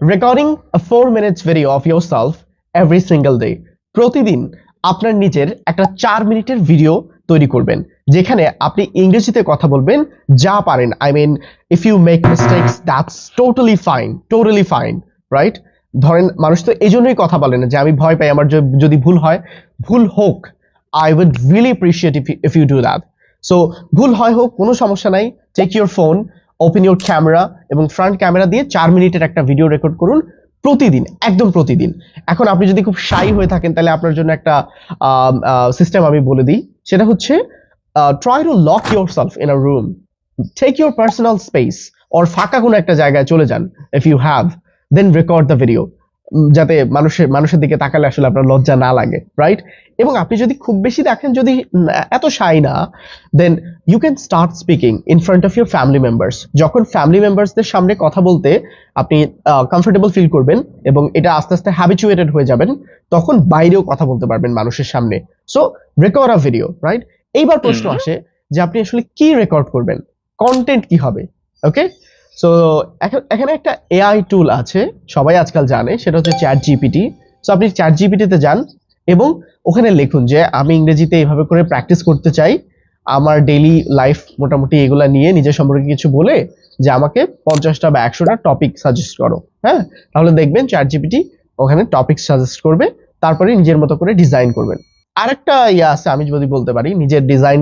Recording four minutes video of yourself every single day প্রতিদিন আপনার নিজের একটা চার মিনিটের ভিডিও তৈরি করবেন, যেখানে আপনি ইংরেজিতে কথা বলবেন, যা পারেন। I mean if you make mistakes that's totally fine totally fine right ধরেন, মানুষ তো এই জন্যই কথা বলে না যে আমি ভয় পাই, আমার যদি ভুল হয়, ভুল হোক I would really appreciate if if you do that so ভুল হয় হোক, কোনো সমস্যা নাই take your phone open your camera এবং ফ্রন্ট ক্যামেরা দিয়ে চার মিনিটের একটা ভিডিও রেকর্ড করুন প্রতিদিন, একদম প্রতিদিন। এখন আপনি যদি খুব শাই হয়ে থাকেন, তাহলে আপনার জন্য একটা সিস্টেম আমি বলে দিই। সেটা হচ্ছে try to lock yourself in a room take your personal space or ফাঁকা কোনো একটা জায়গায় চলে যান if you have then record the video যাতে মানুষের মানুষের দিকে তাকালে আসলে আপনার লজ্জা না লাগে রাইট এবং আপনি যদি খুব বেশি দেখেন যদি এত শাই না then you can start speaking in front of your family members যখন ফ্যামিলি মেম্বার্সদের সামনে কথা বলতে আপনি কমফোর্টেবল ফিল করবেন এবং এটা আস্তে আস্তে হ্যাবিচুয়েটেড হয়ে যাবেন তখন বাইরেও কথা বলতে পারবেন মানুষের সামনে। So record a video right এইবার প্রশ্ন। আসে যে আপনি আসলে কি রেকর্ড করবেন? কন্টেন্ট কি হবে? ওকে সো এখানে একটা এআই টুল আছে, সবাই আজকাল জানে, সেটা হচ্ছে চ্যাট জিপিটি সো আপনি চ্যাট জিপিটিতে যান এবং ওখানে লিখুন যে, আমি ইংরেজিতে এইভাবে করে প্র্যাকটিস করতে চাই। আমার ডেইলি লাইফ মোটামুটি এগুলা নিয়ে নিজের সম্পর্কে কিছু বলে যে, আমাকে পঞ্চাশটা বা একশোটা টপিক সাজেস্ট করো। হ্যাঁ? তাহলে দেখবেন চ্যাট জিপিটি ওখানে টপিক সাজেস্ট করবে, তারপরে নিজের মতো করে ডিজাইন করবেন আরেকটা ইয়ে আছে, আমি যদি বলতে পারি, নিজের ডিজাইন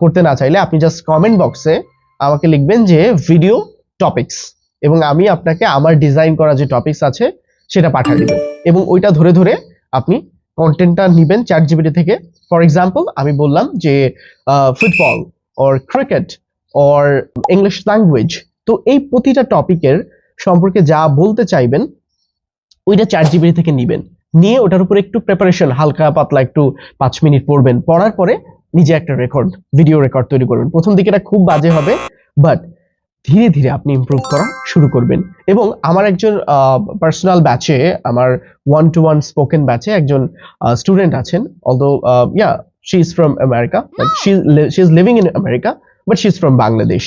করতে না চাইলে আপনি জাস্ট কমেন্ট বক্সে আমাকে লিখবেন যে ভিডিও টপিকস এবং আমি আপনাকে আমার ডিজাইন করা যে টপিকস আছে, সেটা পাঠিয়ে দিব। এবং ওইটা ধরে ধরে আপনি কন্টেন্টটা নিবেন চ্যাট জিপিটি থেকে। ফর এক্সাম্পল আমি বললাম যে football or cricket or English language তো এই প্রতিটা টপিকের সম্পর্কে যা বলতে চাইবেন, ওইটা চ্যাট জিপিটি থেকে নিবেন। নিয়ে ওটার উপরে একটু প্রিপারেশন হালকা পাতলা একটু পাঁচ মিনিট পড়বেন। পড়ার পরে নিজে একটা রেকর্ড ভিডিও রেকর্ড তৈরি করবেন। প্রথম দিকে এটা খুব বাজে হবে বাট ধীরে ধীরে আপনি ইমপ্রুভ করা শুরু করবেন। এবং আমার একজন পার্সোনাল ব্যাচে আমার ওয়ান টু ওয়ান স্পোকেন ব্যাচে একজন স্টুডেন্ট আছেন। Although yeah she is from America she is living in America but she is from Bangladesh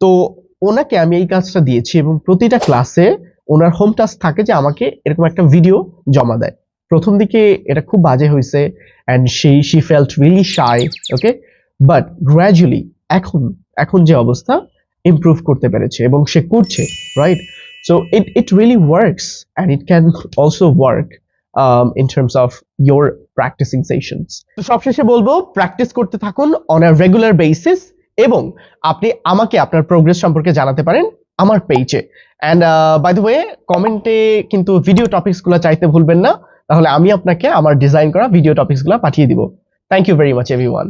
তো ওনাকে আমি এই কাজটা দিয়েছি এবং প্রতিটা ক্লাসে ওনার হোম টাস্ক থাকে যে আমাকে এরকম একটা ভিডিও জমা দেয়। প্রথম দিকে এটা খুব বাজে হয়েছে অ্যান্ড সেই she felt really shy okay but gradually এখন এখন যে অবস্থা ইমপ্রুভ করতে পেরেছে এবং সে করছে right so it it really works and it can also work in terms of your practicing sessions সবশেষে বলব প্র্যাকটিস করতে থাকুন অন আ রেগুলার বেসিস এবং আপনি আমাকে আপনার প্রোগ্রেস সম্পর্কে জানাতে পারেন আমার পেজে অ্যান্ড বাই দ্য ওয়ে কমেন্টে কিন্তু ভিডিও টপিকসগুলো চাইতে ভুলবেন না, তাহলে আমি আপনাকে আমার ডিজাইন করা ভিডিও টপিকসগুলো পাঠিয়ে দিব। Thank you very much everyone